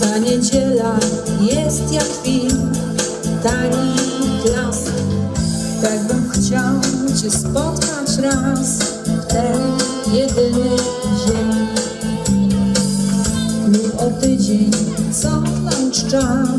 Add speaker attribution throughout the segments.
Speaker 1: Ta niedziela jest jak film, tani klas. Tak bym chciał Cię spotkać raz w ten jedyny dzień. Lub o tydzień, co nam czas.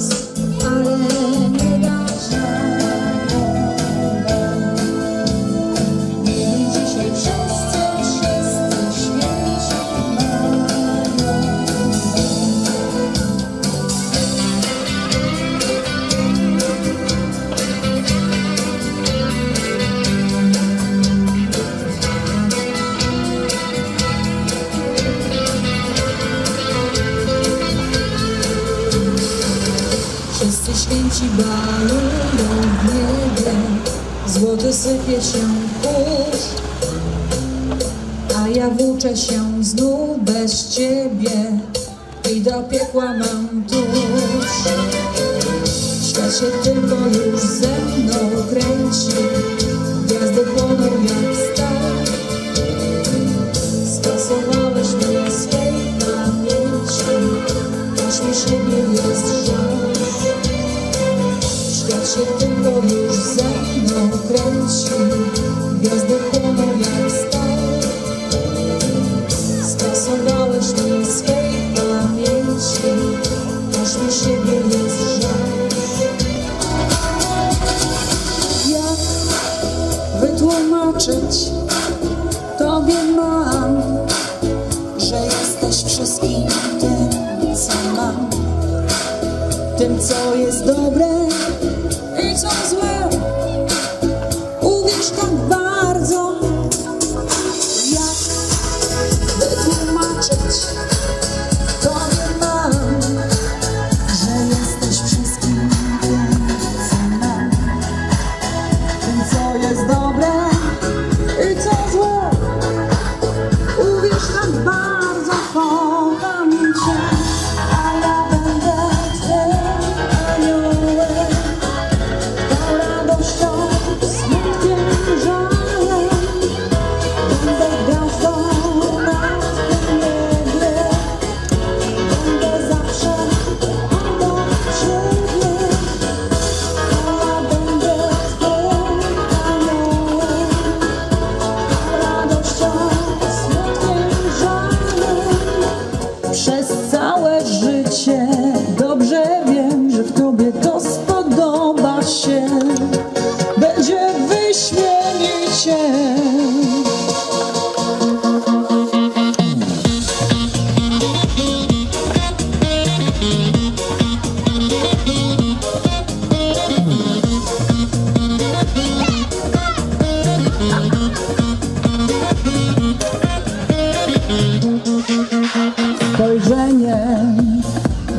Speaker 1: Święci balują w niebie, złoty sypie się kurz, a ja włóczę się znów bez ciebie i do piekła mam tuż. Świat się tylko już ze mną kręci, co jest dobre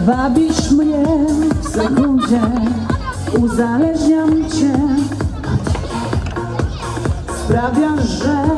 Speaker 1: wabisz mnie w sekundzie, uzależniam cię. Sprawiasz, że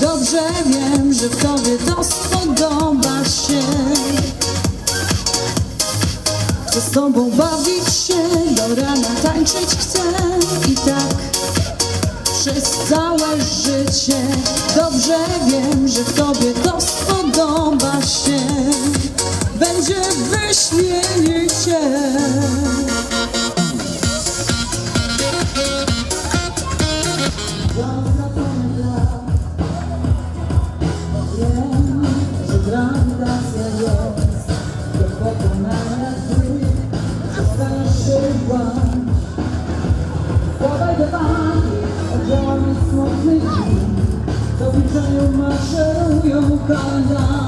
Speaker 1: Dobrze wiem, że w tobie to spodoba się. Chcę z tobą bawić się, do rana tańczyć chcę. I tak przez całe życie. Dobrze wiem, że w tobie to spodoba się. Będzie wyśmienicie. Kalendarz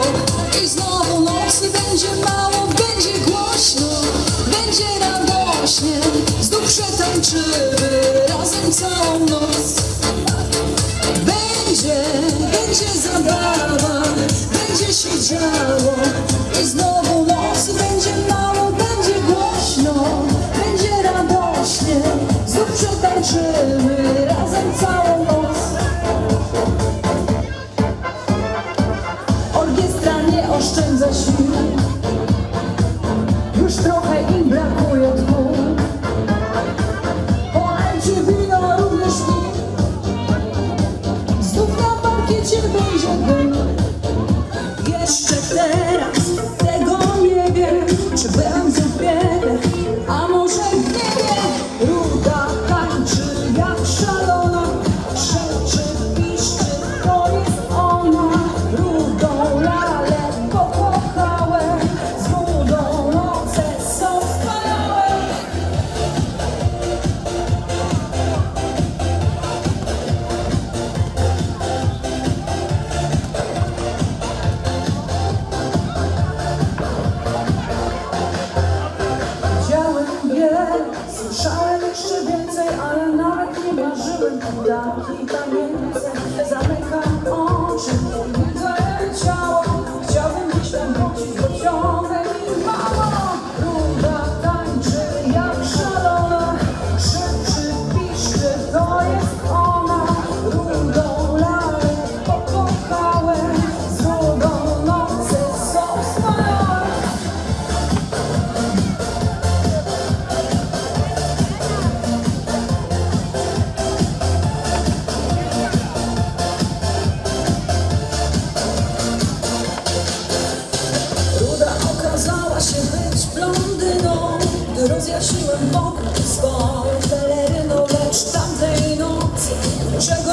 Speaker 1: should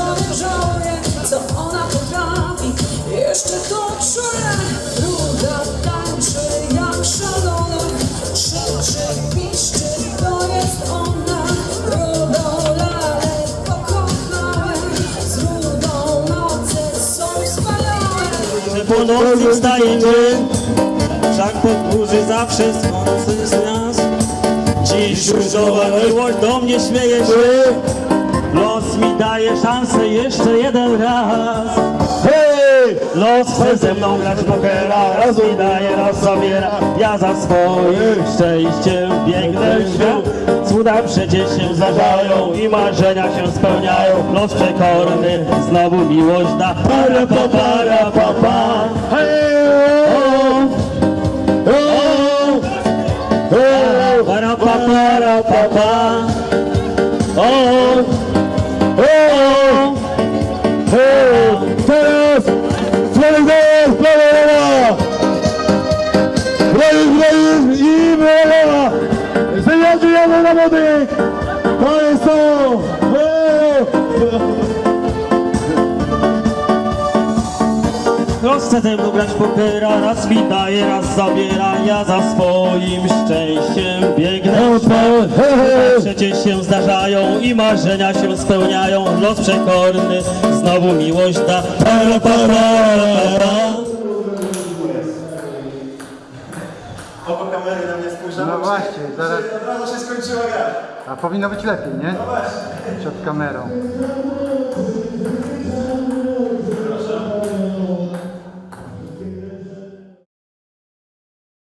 Speaker 1: żołnierz, żołnierz, co ona potrafi. Jeszcze to czuje, ruda tańczy jak szalona, krzyczy, piszczy, to jest ona. Rudą lalę pokochałem, z rudą noce są wspaniałe.
Speaker 2: Że po nocy wstajemy, wszak podburzy zawsze słońce z nas. Dziś różowa miłość do mnie śmieje się. Los mi daje szansę jeszcze jeden raz. Hej! Los chce ze mną grać pokera Raz mi daje, raz zabiera Ja za swoim szczęściem biegnę w świat. Cuda przecież się zdarzają I marzenia się spełniają. Los przekorny znowu miłość da. Para, pa, para, pa, pa. Hej! Oh, oh, oh, para, pa, para. Mariusz i wylewa. Jadę na modyk. To jest to. Chcę temu grać pokera, raz mi daje, raz zabiera, ja za swoim szczęściem biegnę. Przecież się zdarzają i marzenia się spełniają, los przekorny znowu miłość da.
Speaker 3: No właśnie, zaraz.
Speaker 4: Razu się skończyła gra.
Speaker 3: A powinno być lepiej, nie? Przed kamerą.